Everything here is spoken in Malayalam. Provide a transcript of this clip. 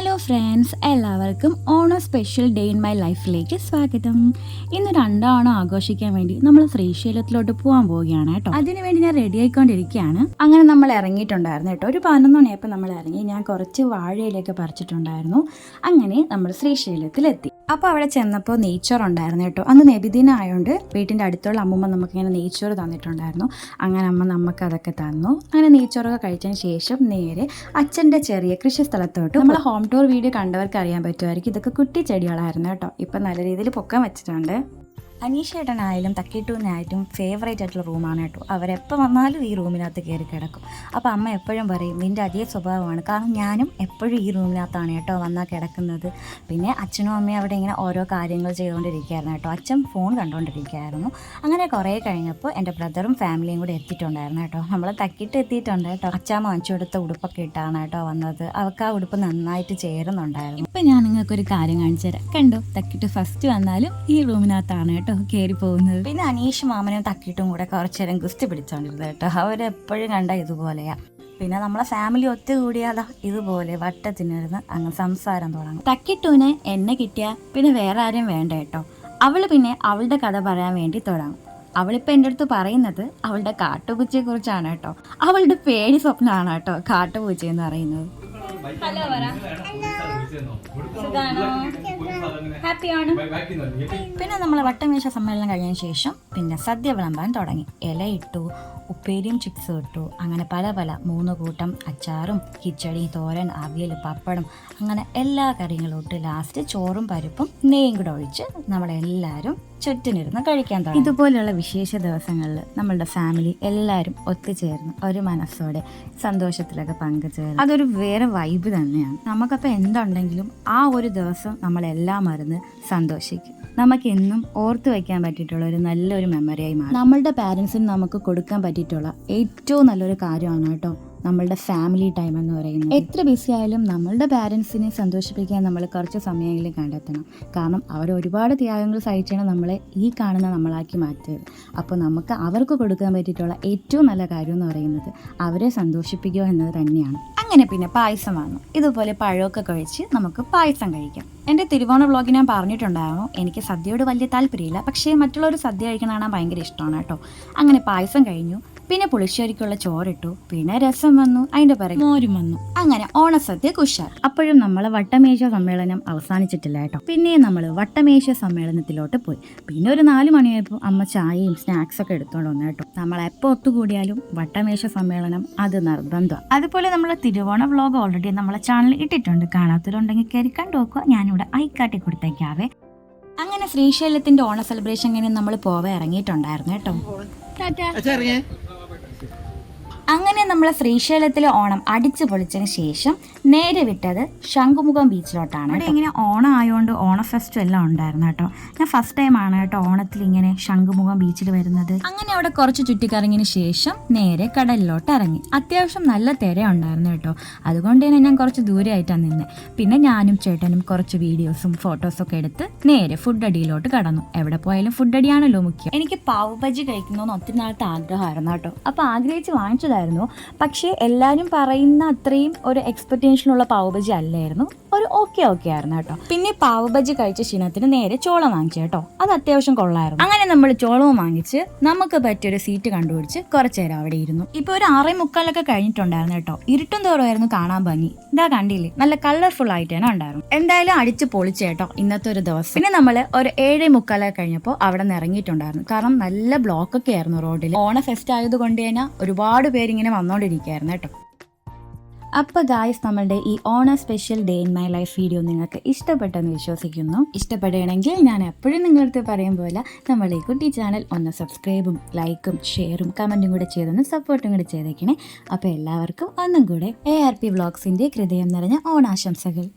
ഹലോ ഫ്രണ്ട്സ് എല്ലാവർക്കും Onam special day in my ലൈഫിലേക്ക് സ്വാഗതം. ഇന്ന് രണ്ടാണ് ആഘോഷിക്കാൻ വേണ്ടി നമ്മൾ ശ്രീശൈലത്തിലോട്ട് പോകാൻ പോവുകയാണ് കേട്ടോ. അതിനുവേണ്ടി ഞാൻ റെഡി ആയിക്കൊണ്ടിരിക്കുകയാണ്. അങ്ങനെ നമ്മൾ ഇറങ്ങിയിട്ടുണ്ടായിരുന്നു കേട്ടോ. ഒരു പതിനൊന്ന് മണിയപ്പോൾ നമ്മൾ ഇറങ്ങി. ഞാൻ കുറച്ച് വാഴയിലൊക്കെ പറിച്ചിട്ടുണ്ടായിരുന്നു. അങ്ങനെ നമ്മൾ ശ്രീശൈലത്തിലെത്തി. അപ്പോൾ അവിടെ ചെന്നപ്പോൾ നെയ്ച്ചർ ഉണ്ടായിരുന്നു കേട്ടോ. അന്ന് നബിദിന ആയതുകൊണ്ട് വീട്ടിന്റെ അടുത്തുള്ള അമ്മൂമ്മ നമുക്കിങ്ങനെ നെയ്ച്ചോറ് തന്നിട്ടുണ്ടായിരുന്നു. അങ്ങനെ അമ്മ നമുക്ക് അതൊക്കെ തന്നു. അങ്ങനെ നെയ്ച്ചോറൊക്കെ കഴിച്ചതിന് ശേഷം നേരെ അച്ഛന്റെ ചെറിയ കൃഷി സ്ഥലത്തോട്ട് നമ്മൾ ഹോം ടൂർ വീഡിയോ കണ്ടവർക്ക് അറിയാൻ പറ്റുമായിരിക്കും. ഇതൊക്കെ കുട്ടി ചെടികളായിരുന്നു കേട്ടോ. ഇപ്പം നല്ല രീതിയിൽ പൊക്കം വെച്ചിട്ടുണ്ട്. അനീഷേട്ടനായാലും തക്കിട്ടൂനായാലും ഫേവറേറ്റ് ആയിട്ടുള്ള റൂമാണ് കേട്ടോ. അവരെപ്പോൾ വന്നാലും ഈ റൂമിനകത്ത് കയറി കിടക്കും. അപ്പോൾ അമ്മ എപ്പോഴും പറയും നിന്റെ അതേ സ്വഭാവമാണ്. കാരണം ഞാനും എപ്പോഴും ഈ റൂമിനകത്താണ് കേട്ടോ വന്നാൽ കിടക്കുന്നത്. പിന്നെ അച്ഛനും അമ്മയും അവിടെ ഇങ്ങനെ ഓരോ കാര്യങ്ങൾ ചെയ്തുകൊണ്ടിരിക്കുകയായിരുന്നു കേട്ടോ. അച്ഛൻ ഫോൺ കണ്ടുകൊണ്ടിരിക്കുകയായിരുന്നു അങ്ങനെ കുറേ കഴിഞ്ഞപ്പോൾ എന്റെ ബ്രദറും ഫാമിലിയും കൂടി എത്തിയിട്ടുണ്ടായിരുന്നു കേട്ടോ. നമ്മൾ തക്കിട്ട് എത്തിയിട്ടുണ്ട് കേട്ടോ. അച്ഛാമ്മ വാങ്ങിച്ചു കൊടുത്ത ഉടുപ്പൊക്കെ ഇട്ടാണ് കേട്ടോ വന്നത്. അവൾക്ക് ആ ഉടുപ്പ് നന്നായിട്ട് ചേരുന്നുണ്ടായിരുന്നു. ഇപ്പം ഞാൻ നിങ്ങൾക്കൊരു കാര്യം കാണിച്ചു തരാം. കണ്ടോ? തക്കിട്ട് ഫസ്റ്റ് വന്നാലും ഈ റൂമിനകത്താണ് കേട്ടോ കയറി പോകുന്നത് പിന്നെ അനീഷ് മാമനും തക്കിയിട്ടും കൂടെ കുറച്ചേരം ഗുസ്തി പിടിച്ചോണ്ടിരുന്നത് കേട്ടോ. അവരെപ്പോഴും കണ്ട ഇതുപോലെയാ. പിന്നെ നമ്മളെ ഫാമിലി ഒത്തുകൂടിയാതാ ഇതുപോലെ വട്ടത്തിനിരുന്ന് അങ്ങ് സംസാരം തുടങ്ങും. തക്കിട്ടൂന് എന്നെ കിട്ടിയ പിന്നെ വേറെ ആരും വേണ്ട കേട്ടോ. അവൾ പിന്നെ അവളുടെ കഥ പറയാൻ വേണ്ടി തുടങ്ങും. അവളിപ്പോൾ എന്റെ അടുത്ത് പറയുന്നത് അവളുടെ കാട്ടുപൂച്ചയെ കുറിച്ചാണ് കേട്ടോ. അവളുടെ പേടി സ്വപ്നമാണ് കേട്ടോ കാട്ടുപൂച്ച എന്ന് പറയുന്നത്. ഹലോ ഹാപ്പിയാണ്. പിന്നെ നമ്മൾ വട്ടമേശ സമ്മേളനം കഴിഞ്ഞതിന് ശേഷം പിന്നെ സദ്യ വിളമ്പാൻ തുടങ്ങി. ഇലയിട്ടു ഇട്ടു ഉപ്പേരിയും ചിപ്സും ഇട്ടു. അങ്ങനെ പല പല മൂന്ന് കൂട്ടം അച്ചാറും കിച്ചടി തോരൻ അവിയൽ പപ്പടം അങ്ങനെ എല്ലാ കറികളും ഇട്ട് ലാസ്റ്റ് ചോറും പരിപ്പും നെയ്യും കൂടെ ഒഴിച്ച് നമ്മളെല്ലാവരും ചുറ്റിനിരുന്ന് കഴിക്കാൻ തുടങ്ങി. ഇതുപോലെയുള്ള വിശേഷ ദിവസങ്ങളിൽ നമ്മളുടെ ഫാമിലി എല്ലാവരും ഒത്തുചേർന്ന് ഒരു മനസ്സോടെ സന്തോഷത്തിലൊക്കെ പങ്കുചേർന്ന്. അതൊരു വേറെ വൈബ് തന്നെയാണ്. നമുക്കപ്പോൾ എന്തുണ്ടെങ്കിലും ആ ഒരു ദിവസം നമ്മളെല്ലാം മറന്ന് സന്തോഷിക്കും. നമുക്ക് എന്നും ഓർത്തു വയ്ക്കാൻ പറ്റിയിട്ടുള്ള ഒരു നല്ലൊരു മെമ്മറിയായി മാറും. നമ്മളുടെ പാരൻസിന് നമുക്ക് കൊടുക്കാൻ പറ്റിയിട്ടുള്ള ഏറ്റവും നല്ലൊരു കാര്യമാണ് കേട്ടോ നമ്മളുടെ ഫാമിലി ടൈം എന്ന് പറയുന്നത്. എത്ര ബിസി ആയാലും നമ്മളുടെ പാരൻസിനെ സന്തോഷിപ്പിക്കാൻ നമ്മൾ കുറച്ച് സമയമെങ്കിലും കണ്ടെത്തണം. കാരണം അവർ ഒരുപാട് ത്യാഗങ്ങൾ സഹിച്ചാണ് നമ്മളെ ഈ കാണുന്ന നമ്മളാക്കി മാറ്റിയത്. അപ്പോൾ നമുക്ക് അവർക്ക് കൊടുക്കാൻ പറ്റിയിട്ടുള്ള ഏറ്റവും നല്ല കാര്യം എന്ന് പറയുന്നത് അവരെ സന്തോഷിപ്പിക്കുക എന്നത് തന്നെയാണ്. അങ്ങനെ പിന്നെ പായസം വന്നു. ഇതുപോലെ പഴമൊക്കെ കഴിച്ച് നമുക്ക് പായസം കഴിക്കാം. എന്റെ തിരുവോണ വ്ളോഗ് ഞാൻ പറഞ്ഞിട്ടുണ്ടായിരുന്നു. എനിക്ക് സദ്യയോട് വലിയ താല്പര്യമില്ല. പക്ഷേ മറ്റുള്ളവർ സദ്യ കഴിക്കണ കാണാൻ ഭയങ്കര ഇഷ്ടമാണ് കേട്ടോ. അങ്ങനെ പായസം കഴിഞ്ഞു. പിന്നെ പുളിശ്ശേരിക്കുള്ള ചോറിട്ടു. പിന്നെ രസം വന്നു. അതിന്റെ പിറകെ മോരും വന്നു. അങ്ങനെ ഓണസദ്യ കുശാൽ. അപ്പോഴും നമ്മൾ വട്ടമേശ സമ്മേളനം അവസാനിച്ചിട്ടില്ല കേട്ടോ. പിന്നെ നമ്മൾ വട്ടമേശ സമ്മേളനത്തിലോട്ട് പോയി. പിന്നെ ഒരു നാല് മണിയായപ്പോൾ അമ്മ ചായയും സ്നാക്സ് ഒക്കെ എടുത്തോണ്ട് വന്നു കേട്ടോ. നമ്മൾ എപ്പോൾ ഒത്തുകൂടിയാലും വട്ടമേശ സമ്മേളനം അത് നിർബന്ധം. അതുപോലെ നമ്മൾ തിരുവോണ വ്ളോഗ് ഓൾറെഡി നമ്മളെ ചാനൽ ഇട്ടിട്ടുണ്ട്. കാണാത്തവരുണ്ടെങ്കിൽ കയറി കണ്ടു നോക്കുക. ഞാനിവിടെ ഐക്കാട്ടി കൊടുത്തേക്കാവേ. അങ്ങനെ ശ്രീശൈലത്തിന്റെ ഓണ സെലിബ്രേഷൻ ഇങ്ങനെ നമ്മൾ പോവെ ഇറങ്ങിയിട്ടുണ്ടായിരുന്നു കേട്ടോ. അങ്ങനെ നമ്മൾ ശ്രീശൈലത്തിലെ ഓണം അടിച്ചു പൊളിച്ചതിന് ശേഷം നേരെ വിട്ടത് ശംഖുമുഖം ബീച്ചിലോട്ടാണ് ഇവിടെ ഇങ്ങനെ ഓണം ആയതുകൊണ്ട് ഓണ ഫെസ്റ്റ് എല്ലാം ഉണ്ടായിരുന്നു കേട്ടോ. ഞാൻ ഫസ്റ്റ് ടൈം ആണ് കേട്ടോ ഓണത്തിൽ ഇങ്ങനെ ശംഖുമുഖം ബീച്ചിൽ വരുന്നത്. അങ്ങനെ അവിടെ കുറച്ച് ചുറ്റിക്കറങ്ങിന് ശേഷം നേരെ കടലിലോട്ട് ഇറങ്ങി. അത്യാവശ്യം നല്ല തിര ഉണ്ടായിരുന്നു കേട്ടോ. അതുകൊണ്ട് തന്നെ ഞാൻ കുറച്ച് ദൂരെയായിട്ടാണ് നിന്നത് പിന്നെ ഞാനും ചേട്ടനും കുറച്ച് വീഡിയോസും ഫോട്ടോസും ഒക്കെ എടുത്ത് നേരെ ഫുഡ് അടിയിലോട്ട് കടന്നു. എവിടെ പോയാലും ഫുഡ് അടിയാണല്ലോ മുഖ്യം. എനിക്ക് പാവ് ബജി കഴിക്കണമെന്ന് ഒത്തിരി നാളത്തെ ആഗ്രഹമായിരുന്നു കേട്ടോ. അപ്പോൾ ആഗ്രഹിച്ച് വാങ്ങിച്ചതായിരുന്നു പക്ഷേ എല്ലാവരും പറയുന്ന അത്രയും ഒരു എക്സ്പെക്റ്റേഷനുള്ള പാവ് ബജി അല്ലായിരുന്നു. ഒരു ഓക്കെ ഓക്കെ ആയിരുന്നു കേട്ടോ. പിന്നെ പാവ് ബജി കഴിച്ച ക്ഷീണത്തിന് നേരെ ചോളം വാങ്ങിച്ചു കേട്ടോ. അത് അത്യാവശ്യം കൊള്ളായിരുന്നു. അങ്ങനെ നമ്മൾ ചോളവും വാങ്ങിച്ച് നമുക്ക് പറ്റിയൊരു സീറ്റ് കണ്ടുപിടിച്ച് കുറച്ചു നേരം അവിടെ ഇരുന്നു. ഇപ്പൊ ഒരു ആറേ മുക്കാലൊക്കെ കഴിഞ്ഞിട്ടുണ്ടായിരുന്നു കേട്ടോ. ഇരുട്ടും തോറുമായിരുന്നു കാണാൻ ഭംഗി. ഇതാ കണ്ടില്ലേ? നല്ല കളർഫുൾ ആയിട്ട് തന്നെ ഉണ്ടായിരുന്നു. എന്തായാലും അടിച്ച് പൊളിച്ചു കേട്ടോ ഇന്നത്തെ ഒരു ദിവസം. പിന്നെ നമ്മൾ ഒരു ഏഴേ മുക്കാലൊക്കെ കഴിഞ്ഞപ്പോൾ അവിടെ നിന്ന് ഇറങ്ങിയിട്ടുണ്ടായിരുന്നു. കാരണം നല്ല ബ്ലോക്ക് ഒക്കെ ആയിരുന്നു റോഡിൽ ഓണ ഫെസ്റ്റ് ആയതുകൊണ്ട് തന്നെ ഒരുപാട് പേരിങ്ങനെ വന്നുകൊണ്ടിരിക്കുകയായിരുന്നു കേട്ടോ. അപ്പോൾ ഗായ്സ് നമ്മളുടെ ഈ Onam special day in my life video നിങ്ങൾക്ക് ഇഷ്ടപ്പെട്ടെന്ന് വിശ്വസിക്കുന്നു. ഇഷ്ടപ്പെടുകയാണെങ്കിൽ ഞാൻ എപ്പോഴും നിങ്ങളടുത്ത് പറയും പോലെ നമ്മൾ ഈ കുട്ടി ചാനൽ ഒന്ന് സബ്സ്ക്രൈബും ലൈക്കും ഷെയറും കമന്റും കൂടെ ചെയ്തൊന്ന് സപ്പോർട്ടും കൂടെ ചെയ്തേക്കണേ. അപ്പോൾ എല്ലാവർക്കും ഒന്നും കൂടെ എ ആർ പി വ്ളോഗ്സിന്റെ ഹൃദയം നിറഞ്ഞ ഓണാശംസകൾ.